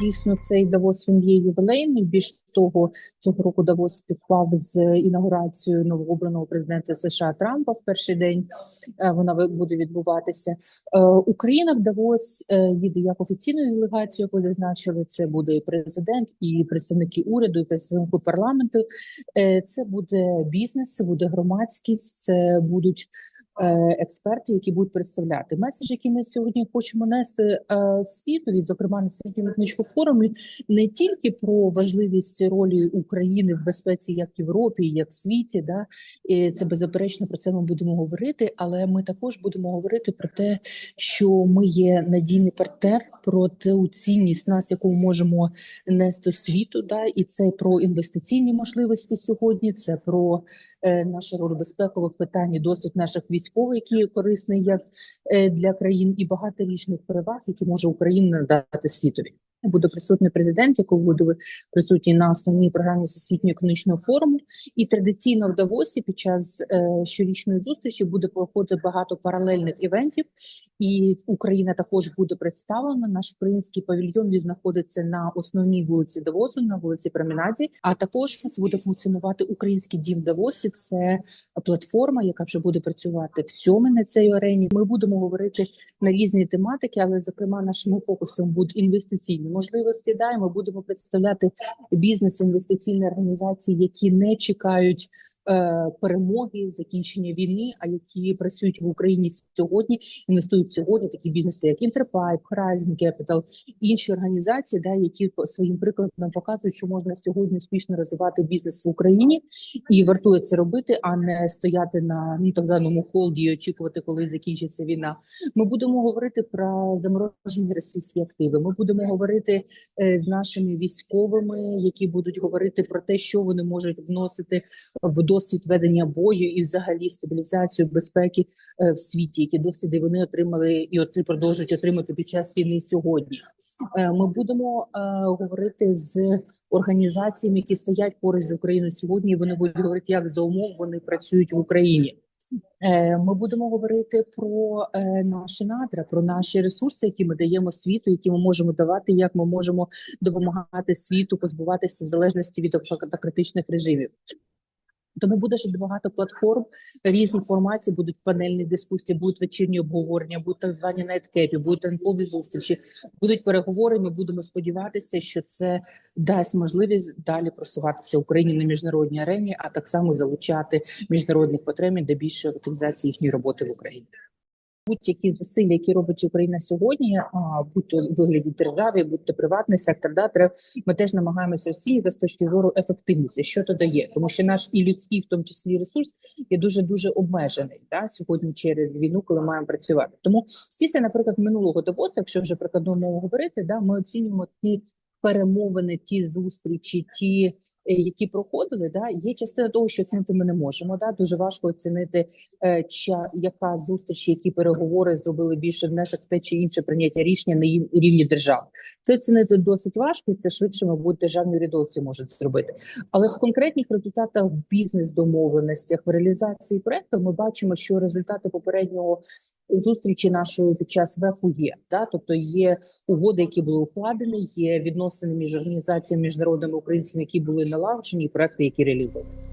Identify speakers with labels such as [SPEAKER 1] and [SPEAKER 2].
[SPEAKER 1] Дійсно, цей Давос він є ювілейний. Більш того, цього року Давос співпав з інаугурацією новообраного президента США Трампа в перший день. е, Вона буде відбуватися. Е, Україна в Давос е, їде як офіційною делегацією, як зазначили. Це буде і президент, і представники уряду, і представники парламенту. Це буде бізнес, це буде громадськість, це будуть експерти, які будуть представляти меседж, який ми сьогодні хочемо нести е, світові, зокрема на світньому форумі, не тільки про важливість ролі України в безпеці, як в Європі, як в світі. Да і це беззаперечно про це ми будемо говорити. Але ми також будемо говорити про те, що ми є надійний партнер, про ту цінність нас, яку можемо нести світу. Да, і це про інвестиційні можливості сьогодні. Це про е, наша роль безпекових питань, і досвід наших військових, є корисний як е, для країн, і багаторічних переваг, які може Україна надати світові. Буде присутній президент, який буде присутній на основній програмі всесвітнього економічного форуму. І традиційно в Давосі під час е, щорічної зустрічі буде проходити багато паралельних івентів, і Україна також буде представлена. Наш український павільйон він знаходиться на основній вулиці Давосу, на вулиці Променаді. А також буде функціонувати український дім Давосі. Це платформа, яка вже буде працювати всьоми на цій арені. Ми будемо говорити на різні тематики, але зокрема нашим фокусом будуть інвестиційні можливості. Да, і ми будемо представляти бізнес інвестиційні організації, які не чекають. Е, Перемоги, закінчення війни, а які працюють в Україні сьогодні, інвестують сьогодні такі бізнеси, як Interpipe, Horizon Capital, інші організації, да, які своїм прикладом показують, що можна сьогодні успішно розвивати бізнес в Україні, і вартує це робити, а не стояти на ну так званому холді і очікувати, коли закінчиться війна. Ми будемо говорити про заморожені російські активи. Ми будемо говорити е, з нашими військовими, які будуть говорити про те, що вони можуть вносити в досвід ведення бою і взагалі стабілізацію безпеки е, в світі, які досвіди вони отримали і от продовжують отримати під час війни сьогодні. Е, Ми будемо е, говорити з організаціями, які стоять поруч з Україною сьогодні. Вони будуть говорити, як за умов вони працюють в Україні. Ми будемо говорити про наші надра, про наші ресурси, які ми даємо світу, які ми можемо давати, як ми можемо допомагати світу позбуватися залежності від автократичних режимів. Тому буде ще багато платформ, різні формації, будуть панельні дискусії, будуть вечірні обговорення, будуть так звані найткепі, будуть ранкові зустрічі, будуть переговори. Ми будемо сподіватися, що це дасть можливість далі просуватися Україні на міжнародній арені, а так само залучати міжнародних потреб для більшої активізації їхньої роботи в Україні. Будь-які зусилля, які робить Україна сьогодні, будь то вигляді держави, будь то приватний сектор, да, треба, ми теж намагаємося оцінювати з точки зору ефективності, що то дає, тому що наш і людський, в тому числі ресурс, є дуже дуже обмежений да, сьогодні через війну, коли маємо працювати. Тому після, наприклад, минулого Давосу, якщо вже прикладну мову говорити, да, ми оцінюємо ті перемовини, ті зустрічі, ті. Е, Які проходили, да є частина того, що оцінити ми не можемо. Да, дуже важко оцінити, е, ча яка зустріч, які переговори зробили більше внесок в те чи інше прийняття рішення на рівні держав. Це оцінити досить важко, і це швидше, мабуть, державні урядовці можуть зробити. Але в конкретних результатах бізнес-домовленостях, в реалізації проекту ми бачимо, що результати попереднього зустрічі нашої під час ВЕФу є. Да? Тобто є угоди, які були укладені, є відносини між організаціями міжнародними українцями, які були налагоджені, і проекти, які реалізовані.